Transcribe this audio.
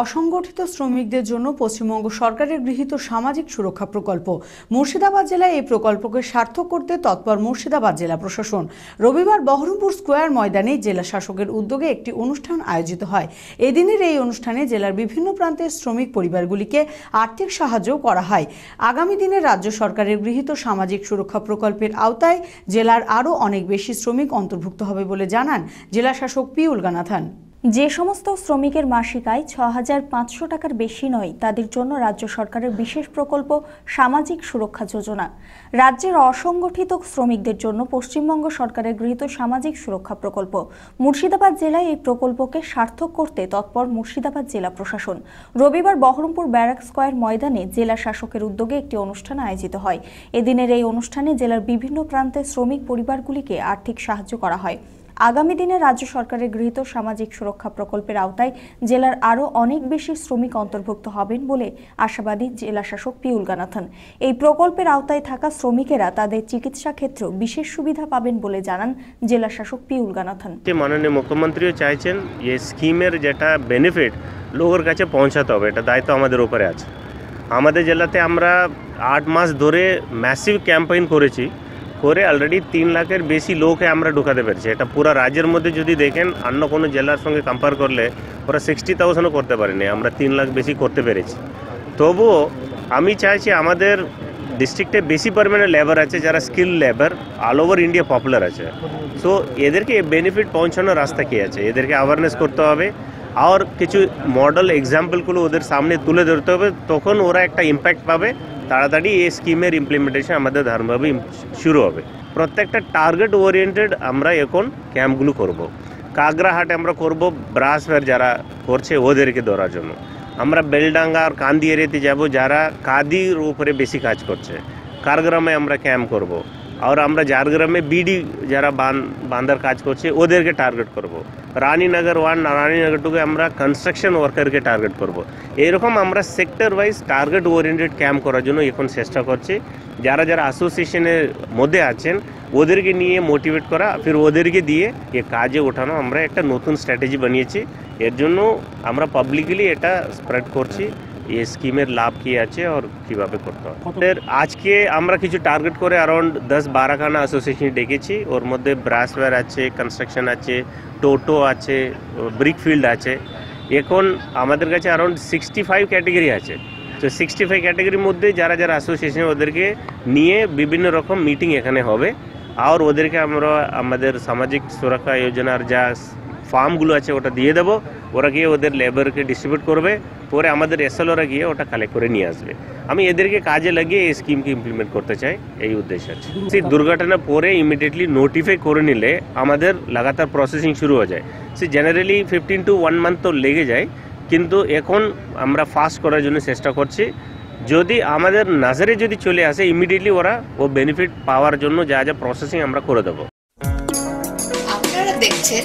অসংগঠিত শ্রমিকদের জন্য পশ্চিমবঙ্গ সরকারের গৃহীত সামাজিক সুরক্ষা প্রকল্প। মুর্শিদাবাদ জেলায় এই প্রকল্পকে সার্থক করতে তৎপর মুর্শিদাবাদ জেলা প্রশাসন। রবিবার বহরমপুর স্কোয়ার ময়দানে জেলা শাসকের উদ্যোগে একটি অনুষ্ঠান আয়োজিত হয়। এদিনের এই অনুষ্ঠানে জেলার বিভিন্ন প্রান্তের শ্রমিক পরিবারগুলিকে আর্থিক সাহায্য করা হয়। আগামী দিনে রাজ্য সরকারের গৃহীত সামাজিক সুরক্ষা প্রকল্পের আওতায় জেলার আরও অনেক বেশি শ্রমিক অন্তর্ভুক্ত হবে বলে জানান জেলা শাসক পি উলগানাথান যে সমস্ত শ্রমিকের মাসিক আয় ছ হাজার পাঁচশো টাকার বেশি নয়, তাদের জন্য রাজ্য সরকারের বিশেষ প্রকল্প সামাজিক সুরক্ষা যোজনা। রাজ্যের অসংগঠিত শ্রমিকদের জন্য পশ্চিমবঙ্গ সরকারের গৃহীত সামাজিক সুরক্ষা প্রকল্প। মুর্শিদাবাদ জেলায় এই প্রকল্পকে সার্থক করতে তৎপর মুর্শিদাবাদ জেলা প্রশাসন। রবিবার বহরমপুর ব্যারাক স্কোয়ার ময়দানে জেলা শাসকের উদ্যোগে একটি অনুষ্ঠান আয়োজিত হয়। এদিনের এই অনুষ্ঠানে জেলার বিভিন্ন প্রান্তে শ্রমিক পরিবারগুলিকে আর্থিক সাহায্য করা হয়। আগামী দিনে রাজ্য সরকারের গৃহীত সামাজিক সুরক্ষা প্রকল্পের আওতায় জেলার আরও অনেক বেশি শ্রমিক অন্তর্ভুক্ত হবেন বলে আশাবাদী জেলা শাসক পিউল গানাথন। এই প্রকল্পের আওতায় থাকা শ্রমিকেরা তাদের চিকিৎসা ক্ষেত্রেও বিশেষ সুবিধা পাবেন বলে জানান জেলা শাসক পিউল গানাথন। মাননীয় মুখ্যমন্ত্রীও চাইছেন এই স্কিমের যেটা বেনিফিট লোকের কাছে পৌঁছাতে হবে, এটা দায়িত্ব আমাদের উপরে আছে। আমাদের জেলাতে আমরা আট মাস ধরে ম্যাসিভ ক্যাম্পেইন করেছি। করে অলরেডি তিন লাখের বেশি লোককে আমরা ঢুকাতে পেরেছি। এটা পুরো রাজ্যের মধ্যে যদি দেখেন, অন্য কোনো জেলার সঙ্গে কম্পেয়ার করলে ওরা সিক্সটি থাউজেন্ডও করতে পারেনি। আমরা তিন লাখ বেশি করতে পেরেছি। তবুও আমি চাইছি আমাদের ডিস্ট্রিক্টে বেশি পরিমাণে লেবার আছে যারা skill labour all over India popular আছে। সো এদেরকে বেনিফিট পৌঁছানোর রাস্তা কী আছে? এদেরকে অ্যাওয়ারনেস করতে হবে। আর কিছু মডেল এক্সাম্পলগুলো ওদের সামনে তুলে ধরতে হবে। তখন ওরা একটা ইম্প্যাক্ট পাবে। তাড়াতাড়ি এই স্কিমের ইমপ্লিমেন্টেশন আমাদের ধর্মভাবে শুরু হবে প্রত্যেকটা টার্গেট ওরিয়েন্টেড আমরা এখন ক্যাম্পগুলো করব। কাগরাহাটে আমরা করব ব্রাশফ্যার যারা করছে ওদেরকে ধরার জন্য আমরা বেলডাঙ্গা আর কান্দি এরিয়াতে যাব, যারা কাদির উপরে বেশি কাজ করছে কারগ্রামে আমরা ক্যাম্প করব। আর আমরা ঝাড়গ্রামে বিডি যারা বান, বান্দার কাজ করছে, ওদেরকে টার্গেট করব। রানীনগর ওয়ান রানীনগর টুকে আমরা কনস্ট্রাকশন ওয়ার্কারকে টার্গেট করব। এরকম আমরা sector wise target oriented camp করার জন্য এখন চেষ্টা করছি যারা যারা অ্যাসোসিয়েশনের মধ্যে আছেন ওদেরকে নিয়ে মোটিভেট করা ফির ওদেরকে দিয়ে এ কাজে ওঠানো আমরা একটা নতুন স্ট্র্যাটেজি বানিয়েছি এর জন্য আমরা পাবলিকলি এটা স্প্রেড করছি এই স্কিমের লাভ কি আছে আর কীভাবে করতে হয়? আমাদের আজকে আমরা কিছু টার্গেট করে অ্যারাউন্ড দশ বারোখানা অ্যাসোসিয়েশন ডেকেছি। ওর মধ্যে ব্রাসওয়্যার আছে কনস্ট্রাকশন আছে টোটো আছে ব্রিক ফিল্ড আছে। এখন আমাদের কাছে অ্যারাউন্ড সিক্সটি ফাইভ ক্যাটেগরি আছে। তো সিক্সটি ফাইভ ক্যাটেগরির মধ্যে যারা যারা অ্যাসোসিয়েশন ওদেরকে নিয়ে বিভিন্ন রকম মিটিং এখানে হবে। আর ওদেরকে আমরা আমাদের সামাজিক সুরক্ষা যোজনার যা ফার্মগুলো আছে ওটা দিয়ে দেবো। ওরা গিয়ে ওদের লেবারকে ডিস্ট্রিবিউট করবে। পরে আমাদের এসএলওরা গিয়ে ওটা কালেক্ট করে নিয়ে আসবে। আমি এদেরকে কাজে লাগিয়ে এই স্কিমকে ইমপ্লিমেন্ট করতে চাই, এই উদ্দেশ্য আছে সেই দুর্ঘটনা পরে ইমিডিয়েটলি নোটিফাই করে নিলে আমাদের লাগাতার প্রসেসিং শুরু হয়ে যায়। সে generally fifteen to one month তো লেগে যায়, কিন্তু এখন আমরা ফাস্ট করার জন্য চেষ্টা করছি। যদি আমাদের নাজারে যদি চলে আসে ইমিডিয়েটলি ওরা ও বেনিফিট পাওয়ার জন্য যা যা প্রসেসিং আমরা করে দেবো। আপনারা দেখছেন